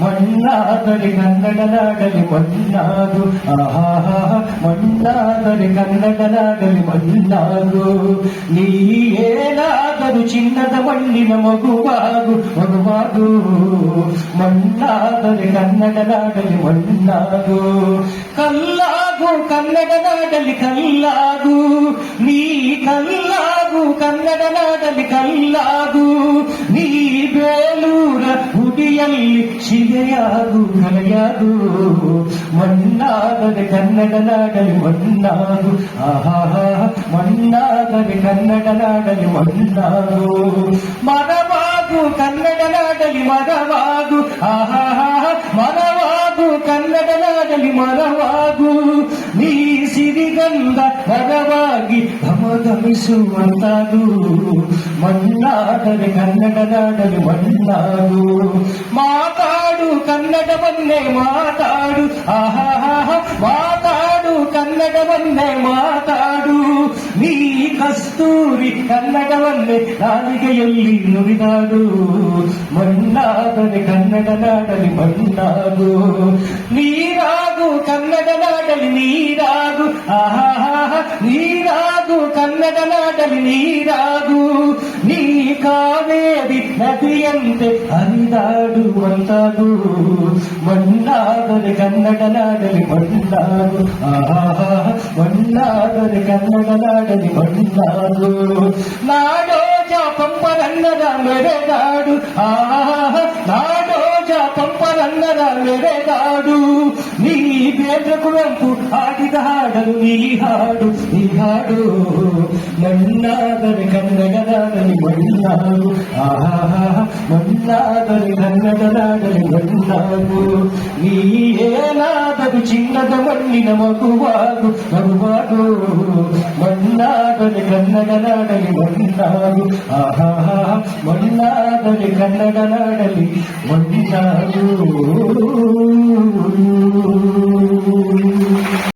ಮಣ್ಣಾದರೆ ಕನ್ನಡನಾಡಲಿ ಮಣ್ಣಾಗು ಆಹಾ ಮಣ್ಣಾದರೆ ಕನ್ನಡನಾಡಲಿ ಮಣ್ಣಾಗು ನೀ ಏನಾದರೂ ಚಿನ್ನದ ಮಣ್ಣಿನ ಮಗುವಾಗು ಮಗುವಾಗು ಮಣ್ಣಾದರೆ ಕನ್ನಡನಾಡಲಿ ಮಣ್ಣಾಗು ಕಲ್ಲಾಗು ಕನ್ನಡನಾಡಲಿ ಕಲ್ಲಾಗು ನೀ ಕಲ್ಲಾಗು ಕನ್ನಡನಾಡಲಿ ಕಲ್ಲಾಗು ನೀ ಬೇಲೂರ ಹುಡಿಯಲ್ಲಿ ಶಿಲೆಯಾಗು ಕಲೆಯಾಗು ಮಣ್ಣಾದರೆ ಕನ್ನಡ ನಾಡಲಿ ಮಣ್ಣಾಗು ಆಹಾ ಮಣ್ಣಾದರೆ ಕನ್ನಡ ನಾಡಲಿ ಮಣ್ಣಾಗು ಮರವಾಗು ಕನ್ನಡ ನಾಡಲಿ ಮರವಾಗು ಆಹಾ ಮರವಾಗು ಕನ್ನಡ ನಾಡಲಿ ಮರವಾಗು ನೀ ಸಿರಿಗಂಧ ಮರವಾಗಿ ಘಮಘಮಿಸುವಂತಾಗು ಮಣ್ಣಾದರೆ ಕನ್ನಡ ನಾಡಲಿ ಮಣ್ಣಾಗು ಮಾತಾಡು ಕನ್ನಡವನ್ನೇ ಮಾತಾಡು ಆಹಾ ಮಾತಾಡು ಕನ್ನಡವನ್ನೇ ಮಾತಾಡು ನೀ ಕಸ್ತೂರಿ ಕನ್ನಡವನ್ನೇ ನಾಲಿಗೆಯಲ್ಲಿ ನುಡಿದಾಡು ಮಣ್ಣಾದರೆ ಕನ್ನಡ ನಾಡಲಿ ಮಣ್ಣಾಗು ನೀರಾಗು ಕನ್ನಡ ನಾಡಲಿ ನೀರಾಗು ಆಹಾ ನೀರಾಗು ಕನ್ನಡ ನಾಡಲಿ ನೀರಾಗು ನೀ ಕಾವೇರಿ ನದಿಯಂತೆ ಹರಿದಾಡುವಂತಾಗು ಮಣ್ಣಾದರೆ ಕನ್ನಡ ನಾಡಲಿ ಮಣ್ಣಾಗು ಆಹಾ ಮಣ್ಣಾದರೆ ಕನ್ನಡ ನಾಡಲಿ ಮಣ್ಣಾಗು ನಾಡೋಜ ಪಂಪರನ್ನದ ಮೆರೆದಾಡು ಆಹಾ ನಾಡೋಜ ಪಂಪರನ್ನದ ಮೆರೆದಾಡು ನೀ ಬೇದ್ರ ಕುವೆಂಪು ಹಾಡಿದ ಹಾಡಲು ನೀ ಹಾಡು ನೀ ಹಾಡು ಮಣ್ಣಾದರೆ ಕನ್ನಡದಾಡಲಿ ಮಣ್ಣಾಗು ಆಹಾ ಮಣ್ಣಾದರೆ ಕನ್ನಡದಾಡಲಿ ಮಣ್ಣಾಗು ನೀ ಏನಾದರೂ ಚಿನ್ನದ ಮಣ್ಣಿನ ಮಗುವಾಗು ಮಗುವಾಗು ಮಣ್ಣಾದರೆ ಕನ್ನಡ ನಾಡಲಿ ಮಣ್ಣಾಗು ಆಹಾ ಮಣ್ಣಾದರೆ ಕನ್ನಡ ನಾಡಲಿ ಮಣ್ಣಾಗು